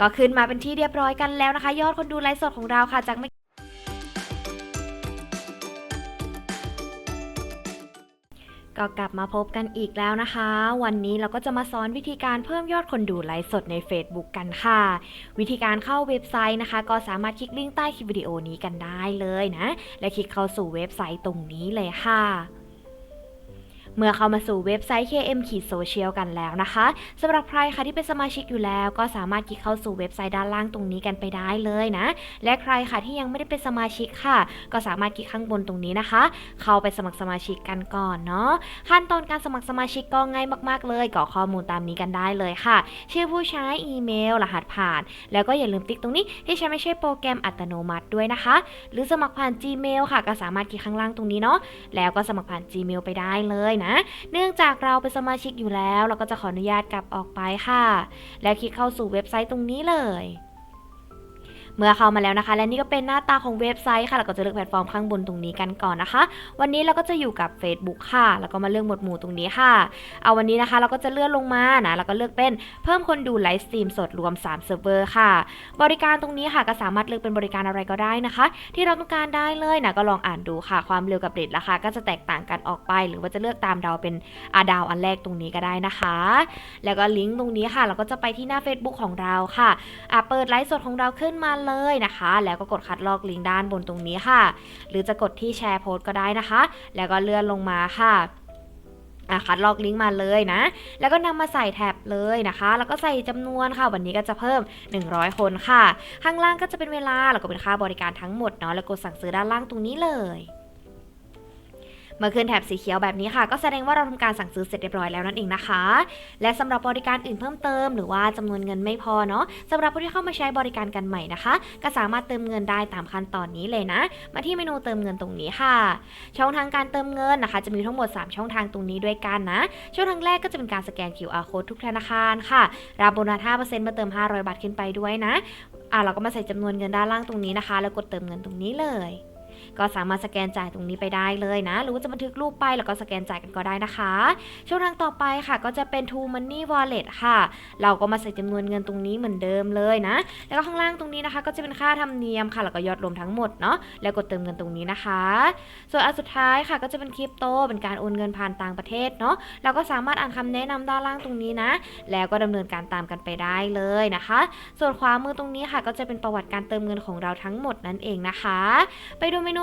ก็ขึ้นมาเป็นที่เรียบร้อยกันแล้วนะคะ ยอดคนดูไลฟ์สดของเราค่ะจากเมื่อก็กลับมาพบกันอีกแล้วนะคะ วันนี้เราก็จะมาสอนวิธีการเพิ่มยอดคนดูไลฟ์สดใน Facebook กันค่ะ วิธีการเข้าเว็บไซต์นะคะ ก็สามารถคลิกลิงก์ใต้คลิปวิดีโอนี้กันได้เลยนะ และคลิกเข้าสู่เว็บไซต์ตรงนี้เลยค่ะ เมื่อเข้ามาสู่เว็บไซต์ KM ขีดโซเชียลกันแล้วนะคะสำหรับใครค่ะที่เป็นสมาชิกอยู่แล้วก็สามารถคลิกเข้าสู่เว็บไซต์ด้านล่างตรงนี้กันไปได้เลยนะ และใครค่ะที่ยังไม่ได้เป็นสมาชิกค่ะ ก็สามารถคลิกข้างบนตรงนี้นะคะ เข้าไปสมัครสมาชิกกันก่อนเนาะขั้นตอนการสมัครสมาชิกก็ง่ายมากๆ เลยกรอกข้อมูลตามนี้กันได้เลยค่ะ ชื่อผู้ใช้อีเมล รหัสผ่าน แล้วก็อย่าลืมติ๊กตรงนี้ที่ใช้ไม่ใช่โปรแกรมอัตโนมัติด้วยนะคะ หรือสมัครผ่าน Gmail ค่ะ ก็สามารถคลิกข้างล่างตรงนี้เนาะแล้วก็สมัครผ่าน Gmail ไปได้เลยนะเนื่องจากเราเป็นสมาชิกอยู่แล้ว เราก็จะขออนุญาตกลับออกไปค่ะ แล้วคลิกเข้าสู่เว็บไซต์ตรงนี้เลย เมื่อเข้ามาแล้วนะคะ และนี่ก็เป็นหน้าตาของเว็บไซต์ค่ะเราก็จะเลือกแพลตฟอร์มข้างบนตรงนี้กันก่อนนะคะ วันนี้เราก็จะอยู่กับ Facebook ค่ะ แล้วก็มาเลือกหมวดหมู่ตรงนี้ค่ะ เอาวันนี้นะคะเราก็จะเลื่อนลงมานะแล้วก็เลือกเป็นเพิ่มคนดูไลฟ์สตรีมสดรวม3เซิร์ฟเวอร์ค่ะ บริการตรงนี้ค่ะก็สามารถเลือกเป็นบริการอะไรก็ได้นะคะ ที่เราต้องการได้เลยนะก็ลองอ่านดูค่ะ ความเร็วกับเรทราคาก็จะแตกต่างกันออกไป หรือว่าจะเลือกตามดาวเป็นอาดาวอันแรกตรงนี้ก็ได้นะคะ แล้วก็ลิงก์ตรงนี้ค่ะ เราก็จะไปที่หน้า Facebook ของเราค่ะอะเปิดไลฟ์สดของเราขึ้นมาเลยนะคะ แล้วก็กดคัดลอกลิงก์ด้านบนตรงนี้ค่ะ หรือจะกดที่แชร์โพสต์ก็ได้นะคะ แล้วก็เลื่อนลงมาค่ะคัดลอกลิงก์มาเลยนะ แล้วก็นำมาใส่แท็บเลยนะคะ แล้วก็ใส่จำนวนค่ะ วันนี้ก็จะเพิ่ม 100 คนค่ะ ข้างล่างก็จะเป็นเวลา แล้วก็เป็นค่าบริการทั้งหมดเนาะ แล้วกดสั่งซื้อด้านล่างตรงนี้เลย เมื่อขึ้นแถบสีเขียวแบบนี้ค่ะ ก็แสดงว่าเราทำการสั่งซื้อเสร็จเรียบร้อยแล้วนั่นเองนะคะ และสำหรับบริการอื่นเพิ่มเติม หรือว่าจำนวนเงินไม่พอเนาะสำหรับผู้ที่เข้ามาใช้บริการกันใหม่นะคะ ก็สามารถเติมเงินได้ตามขั้นตอนนี้เลยนะ มาที่เมนูเติมเงินตรงนี้ค่ะ ช่องทางการเติมเงินนะคะ จะมีทั้งหมด 3 ช่องทางตรงนี้ด้วยกันนะ ช่องทางแรกก็จะเป็นการสแกน QR code ทุกธนาคารค่ะ รับโบนัส5%มาเติม 500 บาทขึ้นไปด้วยนะอะเราก็มาใส่จำนวนเงินด้านล่างตรงนี้นะคะ แล้วกดเติมเงินตรงนี้เลย ก็สามารถสแกนจ่ายตรงนี้ไปได้เลยนะ หรือว่าจะบันทึกรูปไปแล้วก็สแกนจ่ายกันก็ได้นะคะ ช่องทางต่อไปค่ะก็จะเป็น True Money Wallet ค่ะ เราก็มาใส่จำนวนเงินตรงนี้เหมือนเดิมเลยนะ แล้วก็ข้างล่างตรงนี้นะคะ ก็จะเป็นค่าธรรมเนียมค่ะ แล้วก็ยอดรวมทั้งหมดเนาะ แล้วกดเติมเงินตรงนี้นะคะ ส่วนอันสุดท้ายค่ะก็จะเป็นคริปโต เป็นการโอนเงินผ่านต่างประเทศเนาะ เราก็สามารถอ่านคำแนะนำด้านล่างตรงนี้นะ แล้วก็ดำเนินการตามกันไปได้เลยนะคะ ส่วนขวามือตรงนี้ค่ะก็จะเป็นประวัติการเติมเงินของเราทั้งหมดนั่นเองนะคะ ไปดูเมนู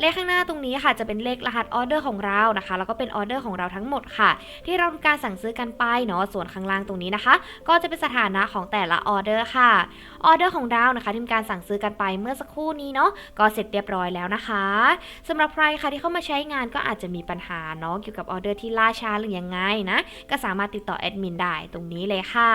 เลขข้างหน้าตรงนี้ค่ะจะเป็นเลขรหัสออเดอร์ของเรานะคะ แล้วก็เป็นออเดอร์ของเราทั้งหมดค่ะ ที่เราทำการสั่งซื้อกันไปเนาะส่วนข้างล่างตรงนี้นะคะ ก็จะเป็นสถานะของแต่ละออเดอร์ค่ะออเดอร์ของเรานะคะที่มีการสั่งซื้อกันไปเมื่อสักครู่นี้เนาะก็เสร็จเรียบร้อยแล้วนะคะสำหรับใครค่ะที่เข้ามาใช้งานก็อาจจะมีปัญหาเนาะเกี่ยวกับออเดอร์ที่ล่าช้าหรือยังไงนะก็สามารถติดต่อแอดมินได้ตรงนี้เลยค่ะ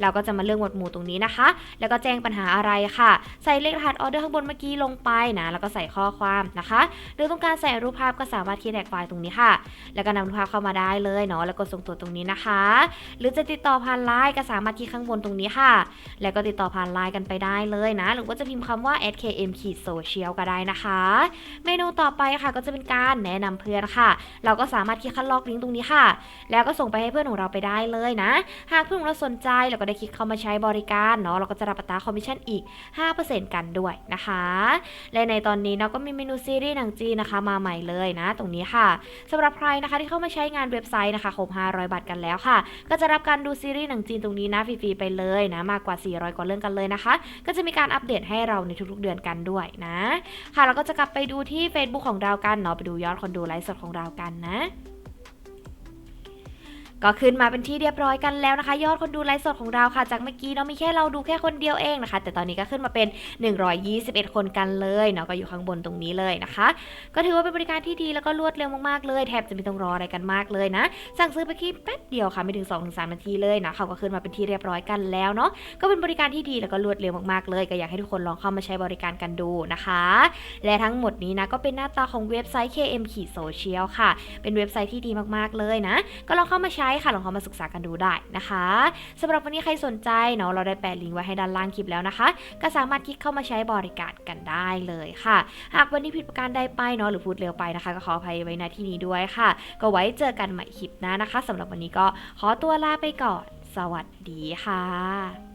เราก็จะมาเลือกหมวดหมู่ตรงนี้นะคะ แล้วก็แจ้งปัญหาอะไรค่ะ ใส่เลขรหัสออเดอร์ข้างบนเมื่อกี้ลงไปนะแล้วก็ใส่ข้อความนะคะหรือต้องการใส่รูปภาพก็สามารถคีย์แท็กไฟล์ตรงนี้ค่ะ แล้วก็นำรูปภาพเข้ามาได้เลยเนาะแล้วก็ส่งตัวตรงนี้นะคะ หรือจะติดต่อผ่านไลน์ก็สามารถที่ข้างบนตรงนี้ค่ะ แล้วก็ติดต่อผ่านไลน์กันไปได้เลยนะ หรือว่าจะพิมพ์คำว่า @km ขีด social ก็ได้นะคะ เมนูต่อไปค่ะก็จะเป็นการแนะนำเพื่อนค่ะ เราก็สามารถคลิกคัดลอกลิงก์ตรงนี้ค่ะ แล้วก็ส่งไปให้เพื่อนของเราไปได้เลยนะ หากเพื่อนของเราสนใจเราก็ได้คลิกเข้ามาใช้บริการเนาะเราก็จะรับอัตราคอมมิชชั่นอีก 5%กันด้วยนะคะ และในตอนนี้เราก็มีเมนูซีรีส์หนังจีนนะคะมาใหม่เลยนะ ตรงนี้ค่ะสำหรับใครนะคะที่เข้ามาใช้งานเว็บไซต์นะคะครบ500 บาทกันแล้วค่ะ ก็จะรับการดูซีรีส์หนังจีนตรงนี้นะฟรีๆไปเลยนะมากกว่า 400 กว่าเรื่องกันเลยนะคะ ก็จะมีการอัปเดตให้เราในทุกๆเดือนกันด้วยนะ ค่ะเราก็จะกลับไปดูที่ Facebook ของเรากันเนาะไปดูยอดคนดูไลฟ์สดของเรากันนะ ก็ขึ้นมาเป็นที่เรียบร้อยกันแล้วนะคะ ยอดคนดูไลฟ์สดของเราค่ะ จากเมื่อกี้เนาะมีแค่เราดูแค่คนเดียวเองนะคะ แต่ตอนนี้ก็ขึ้นมาเป็น 121 คนกันเลยเนาะก็อยู่ข้างบนตรงนี้เลยนะคะ ก็ถือว่าเป็นบริการที่ดีแล้วก็รวดเร็วมากๆเลย แทบจะไม่ต้องรออะไรกันมากเลยนะ สั่งซื้อไปแค่แป๊บเดียวค่ะไม่ถึง2-3นาทีเลยนะเขาก็ขึ้นมาเป็นที่เรียบร้อยกันแล้วเนาะก็เป็นบริการที่ดีแล้วก็รวดเร็วมากๆเลย ก็อยากให้ทุกคนลองเข้ามาใช้บริการกันดูนะคะ และทั้งหมดนี้นะก็เป็นหน้าตาของเว็บไซต์ KM ขีดโซเชียลค่ะ เป็นเว็บไซต์ที่ดีมากๆเลยนะ ก็ลองเข้ามาใช้ต์ค่ะลองเข้ามาศึกษากันดูได้นะคะสำหรับวันนี้ใครสนใจเนาะเราได้แปะลิงก์ไว้ให้ด้านล่างคลิปแล้วนะคะ ก็สามารถคลิกเข้ามาใช้บริการกันได้เลยค่ะ หากวันนี้ผิดประการใดไปเนาะหรือพูดเร็วไปนะคะ ก็ขออภัยไว้ณที่นี้ด้วยค่ะ ก็ไว้เจอกันใหม่คลิปหน้านะคะสำหรับวันนี้ก็ขอตัวลาไปก่อน สวัสดีค่ะ